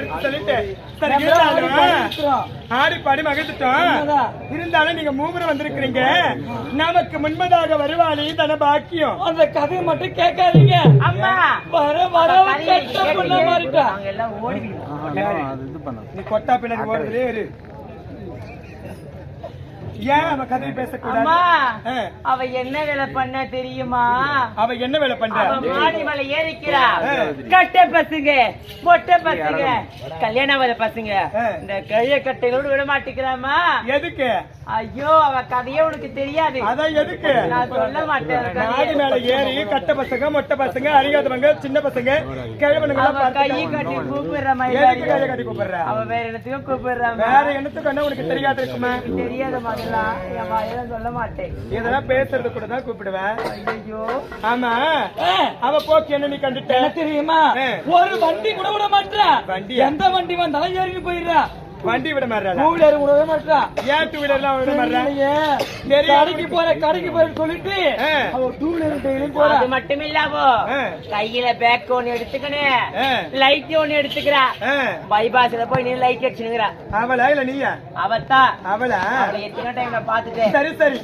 எடுத்து சொல்லிட்டு சரி நம்ம ஆடி இருந்தாலும் பாடிக்கிறோம். ஆடி பாடி மகிழ்ந்துட்டோம் உண்மைதான். இருந்தாலும் நீங்க மூவரும் வந்திருக்கிறீங்க. நமக்கு முன்பதாக வருவாளி தன பாக்கியம். அந்த கதையை மட்டும் கேட்காதீங்க. அம்மா வர வர கட்ட பண்ண. மாறிட்டா நீ கொட்டா பின்னாடி ஓடுறதே இரு. ஏன் அவ கதையை பேசக்கூடாது. அவ என்ன வேலை பண்ண தெரியுமா? அவ என்ன வேலை பண்றா? மாடி மேல ஏறிக்கிறா. கட்ட பசங்க மொட்டை பசங்க கல்யாணம் ஆகாத பசங்க. இந்த கைய கட்டைகளோடு விட மாட்டேங்கிறாமா எதுக்கு? ஐயோ அவ கதையே உனக்கு தெரியாது. அதான் எதுக்கு? நான் சொல்ல மாட்டேன் நாடி. மேல ஏறி கட்ட பசங்க மொட்டை பசங்க அறியாதவங்க சின்ன பசங்க கிழவனுங்க அவ கை கட்டி கூப்பிடுறமா எதுக்கு கையை கட்டி கூப்பிடுற? அவ வேற இடத்துக்கும் கூப்பிடுறாமா வேற என்னத்துக்கு என்ன உனக்கு தெரியாது இருக்குமா? தெரியாத மகளா என் வாயெல்லாம் சொல்ல மாட்டேன். இதெல்லாம் பேசுறது கூட தான் கூப்பிடுவேன் ஐயோ ஆமா. அவ போக்கு என்ன நீ கண்டுட்ட? தெரியுமா. ஒரு வண்டி கூட விட மாட்டா வண்டியா? எந்த வண்டி வந்தாலும் ஏறி போயிடுறா. வண்டி விட மாட்டாளா டூ வீலர் விடவே மாட்டா ஏன் டூ வீலர்லாம் விட மாட்டா தெரியலையே. தெரியும். கடைக்கு போற கடைக்கு போறேன்னு சொல்லிட்டு ஆ. அவ டூ வீலர் டெய்லியும் போறா. அது மட்டும் இல்லாமோ. கையில பேக் ஒண்ணு எடுத்துக்கணும் ஆ. லைட் ஒண்ணு எடுத்துக்கிறா. பைபாஸ்ல போய் நீ லைட் அடிச்சுனுங்கிறா அவளா இல்ல நீயா? அவத்தான் அவளா? அவளை எத்தனை டைம் பாத்துட்டேன் சரி சரி.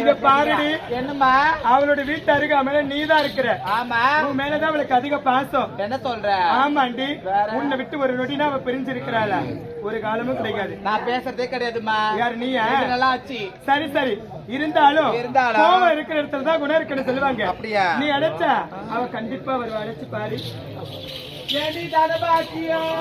இங்க பாருடி. என்னம்மா? அவளோட வீட்டு அருகாமையில நீதான் இருக்கிற. ஆமா. உன் மேலதான் அவளுக்கு அதிக பாசம். என்ன சொல்ற? ஆமாண்டி. உன்னை விட்டு ஒரு நொடினா அவ பிரிஞ்சு இருக்கிறாளா ஒரு காலமும் கிடைக்காது. நான் பேசுறதே கிடையாதுமா யாரு நீயா? நல்லா ஆச்சு சரி சரி. இருந்தாலும் இருந்தாலும். கோவம் இருக்கிற இடத்துல தான் குணம் இருக்குன்னு சொல்லுவாங்க. அப்படியா? நீ அழைச்சா அவ கண்டிப்பா வருவா. அழைச்சு பாரு. ஏடி தனபாக்கியம்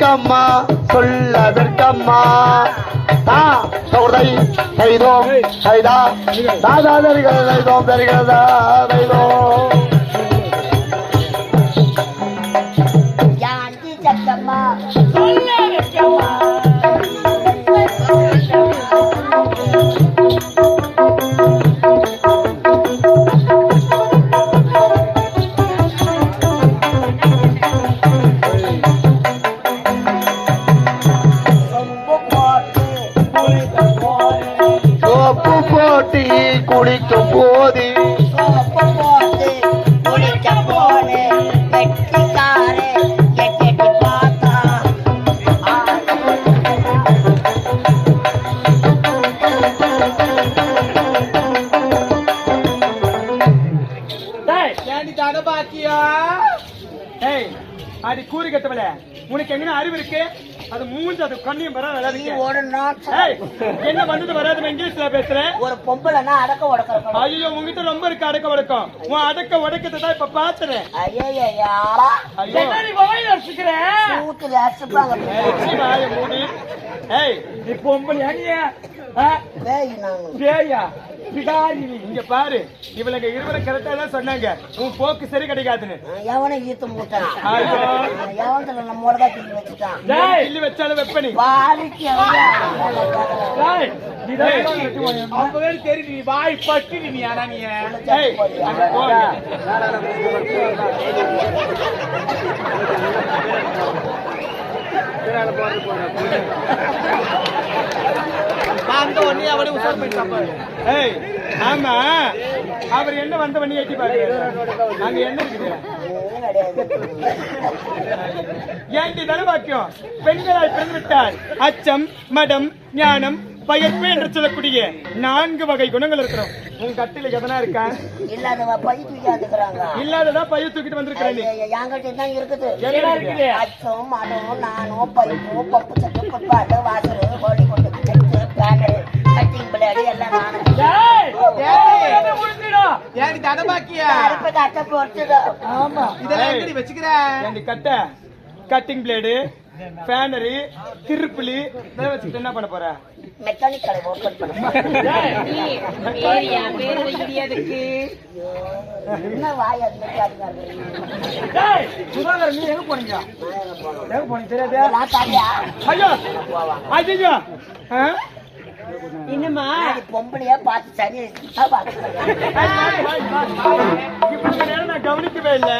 ஜக்கம்மா சொல்லதற்கம்மா தா சௌதை தைதோம் தைதா தாதா தருகிறது தைதோம் தருகிறதா தைதோம் தனபாக்கியா ஏய் அடி கூறு கட்டவள உனக்கு எங்கன அறிவு இருக்கு? அது மூஞ்சி அது கண்ணியும் வர நீ வராதுங்க ஓடணும் ஏய் என்ன வந்தது வராது இங்கிலீஷ்ல பேசுறேன். ஒரு பொம்பளைனா அடக்க உடக்கணும் ஐயோ உங்ககிட்ட ரொம்ப இருக்கு அடக்க உடக்கம். உன் அடக்க உடக்கத்தை தான் இப்ப பாத்துறேன். ஐயா. மூடு. ஏய் நீ பொம்பளையா நீ? பேயா? பிடாரி. இங்க பாரு. இவளுங்க இருவரும் கரெக்டா தான் சொன்னாங்க. உன் போக்கு சரி கிடைக்காதுன்னு. எவனை ஈத்து மூட்டான் தான் கிள்ளி வச்சுட்டான்? டேய், கிள்ளி வச்சாலும் வெப்பனி. வாரிக்கு? அப்பவே தெரியுது நீ வாய் பட்டு நீ ஆனா நீ. போங்க. அந்த ஒண்ணே உசார் ஏய் ஆமா. அவர் என்ன வந்த பண்ணி ஏற்றி பாக்குறாரு அங்க என்ன இருக்குது? ஏன்டி தனவாக்கியம் பெண்களால் பிறந்துவிட்டால் அச்சம் மடம் ஞானம் பயப்பு என்று சொல்லக்கூடிய நான்கு வகை குணங்கள் இருக்கிறோம். உன் கட்டில எதனா இருக்கா? இல்லாதவ பை தூக்கியாந்துக்கிறாங்க இல்லாததா பைய தூக்கிட்டு வந்திருக்கிற நீ. என்கிட்ட தான் இருக்குது? என்ன இருக்குது? அச்சம் மடம் நானும் பைப்பு பப்பு சட்டு குப்பாட்டு வாசரு கட்ட போட்டுதோ ஆமா. இதெல்லாம் எங்கடி வச்சுக்கிற ஏண்டி கட்ட? கட்டிங் பிளேடு பேனரு திருப்புளி இதெல்லாம் வச்சுக்கிட்டு என்ன பண்ண போற? மெக்கானிக் கடை ஓபன் என்ன வாய் சுதாகர் நீ எங்க போனீங்க? எங்க போனீங்க? தெரியாதா? நான் தாலியா ஐயோ ஐயோ நான் பொம்பளையா பார்த்து நான் கவனிக்கவே இல்ல.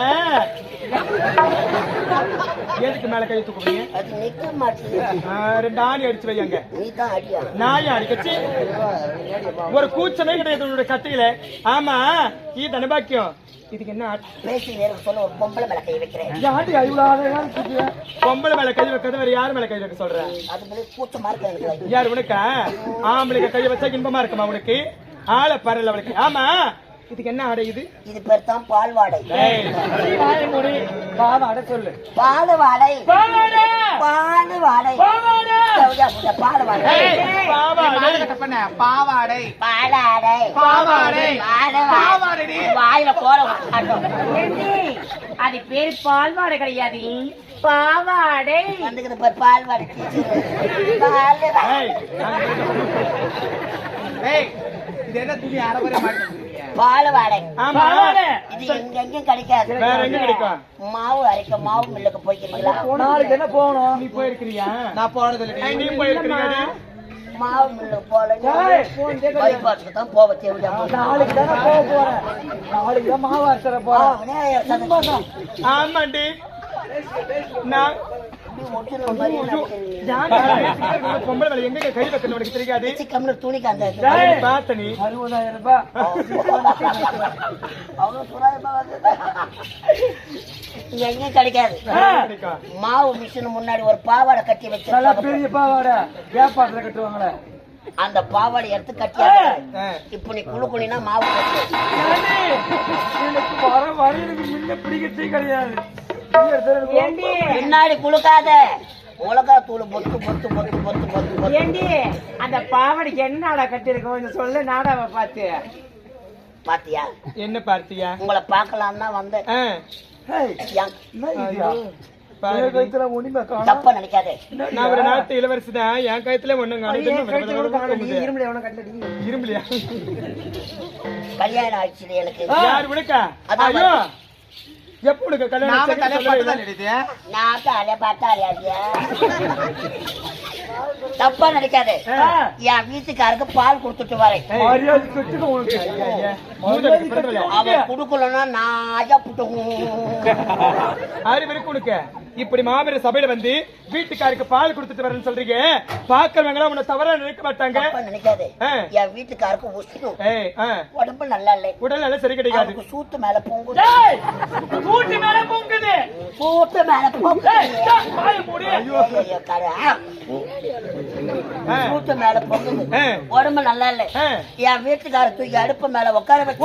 எதுக்கு மேல கை தூக்குறீங்க? அது நிக்க மாட்டேங்குது. ரெண்டு ஆணி அடிச்சு வைங்க நீ தான் அடியா நாயும் அடிக்கச்சு ஒரு கூச்சமே கிடையாது உன்னோட கட்டையில. ஆமா இது தனபாக்கியம் இதுக்கு என்ன? பேசி சொல்ல ஒரு பொம்பளை மேல கை வைக்கிறேன். பொம்பளை மேல கை வைக்கிறது வேற யார் மேல கை வைக்க சொல்ற? அது மேலே கூச்சமா இருக்கு எனக்கு யார் உனக்கா? ஆம்பளைக்கு கை வச்சா இன்பமா இருக்குமா உனக்கு? ஆளை பரல அவளுக்கு. ஆமா. இதுக்கு என்ன ஆடை இது? இது பேர் தான் பால் வாடை மூடி, பாவாடை சொல்லு பால் வாடை பாவாடை! பால் வாடை பால் வாடை பாலாடை. பாவாடை. வாயில போற அது பேரு பால்வாடை கிடையாது. பாவாடை! வந்துக்கிற பார் பால் வாடை டீச்சர் பால் வாடை. ஏய், ஏய் இது என்ன துணி? அரைவரை மாட்டேங்கிறீங்க பால் வாடை ஆமா இது எங்க எங்கேயும் கிடைக்காது. வேற எங்க கிடைக்கும்? மாவு அரைக்க மாவு மில்லுக்கு போய்க்கிறீங்களா? நாளைக்கு என்ன போகணும்? நீ போயிருக்கிறியா? நான் போனது இல்லை. நீ போயிருக்கிறியா மாவு மில்லுக்கு போல பைபாஸுக்கு தான் போக தேவையா நாளைக்கு தானே போக போறேன். நாளைக்கு தான் மாவு அரைச்சிட போறேன். ஆமாண்டி. நான் பொம்பளை வேலை எங்க கை வைக்கணும் உனக்கு தெரியாது துணிக்கு அந்த பார்த்த நீ அறுபதாயிரம் ரூபாய் அவ்வளவு சுறாயமா கிடைக்காது மாவு மிஷின் முன்னாடி ஒரு பாவாடை கட்டி வச்சு. பெரிய பாவாடை வியாபாரத்துல கட்டுவாங்களே அந்த பாவாடை எடுத்து கட்டி இப்ப நீ குழு குழினா மாவு கட்டு எனக்கு வர முன்ன கிடையாது. பின்னாடி குளுக்காத மிளகா தூள் பொத்து பொத்து பொத்து பொத்து பொத்து ஏண்டி? அந்த பாவாடைக்கு என்ன நாடா கட்டிருக்கோம் கொஞ்சம் சொல்லு நாடாவை பார்த்து. பாத்தியா? என்ன பார்த்தியா? உங்களை பார்க்கலாம் தான் வந்தேன். தப்பா நினைக்காதே. நான் ஒரு நாட்டு இளவரசி தான். என் கயத்துல ஒண்ணுங்க இரும்பலையா? கல்யாணம் ஆயிடுச்சு எனக்கு. யார் அதான் ஐயோ எப்ப உனக்கு கல்யாணம் நான் தாலே பார்த்தாலே தப்பா நினைக்காதே. என் வீட்டுக்காருக்கு பால் கொடுத்துட்டு வரேன். அவன் குடுக்கலன்னா நான் ஐயா புட்டு அறிவு இருக்கு உனக்கு. இப்படி மாபெரும் சபையில வந்து வீட்டுக்காருக்கு பால் கொடுத்துட்டு வரேன்னு சொல்றீங்க பாக்கிறவங்க உன்னை தவறா நினைக்க மாட்டாங்க நினைக்காதே. என் வீட்டுக்காருக்கு ஆ. உடம்பு நல்லா இல்லை உடல் நல்லா சரி கிடைக்காது சூத்து மேல பொங்குது கூட்டு மேல பொங்குது சூத்து மேல பொங்குது. ஐயோ. சூத்து மேல பொங்குது. உடம்பு நல்லா இல்லை. என் வீட்டுக்கார தூக்கி அடுப்பு மேல உட்கார வச்சு.